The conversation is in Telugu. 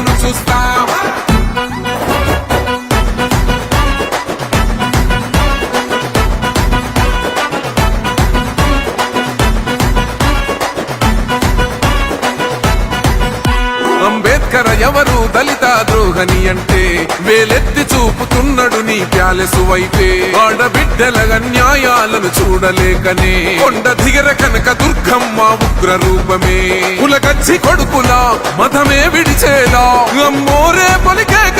గెలుపును చూస్తాం. అంబేద్కర్ ఎవరు దళిత ద్రోహని అంటే వేలెత్తి చూపుతున్నాడు నీ ప్యాలెసు వైపే. ఆడబిడ్డల అన్యాయాలను చూడలేకనే కొండ దిగర కనుక దుర్గం ఉగ్ర రూపమే. కులకచ్చి కొడుకులా మతమే విడిచేలా. అమ్మోరే పొలికేక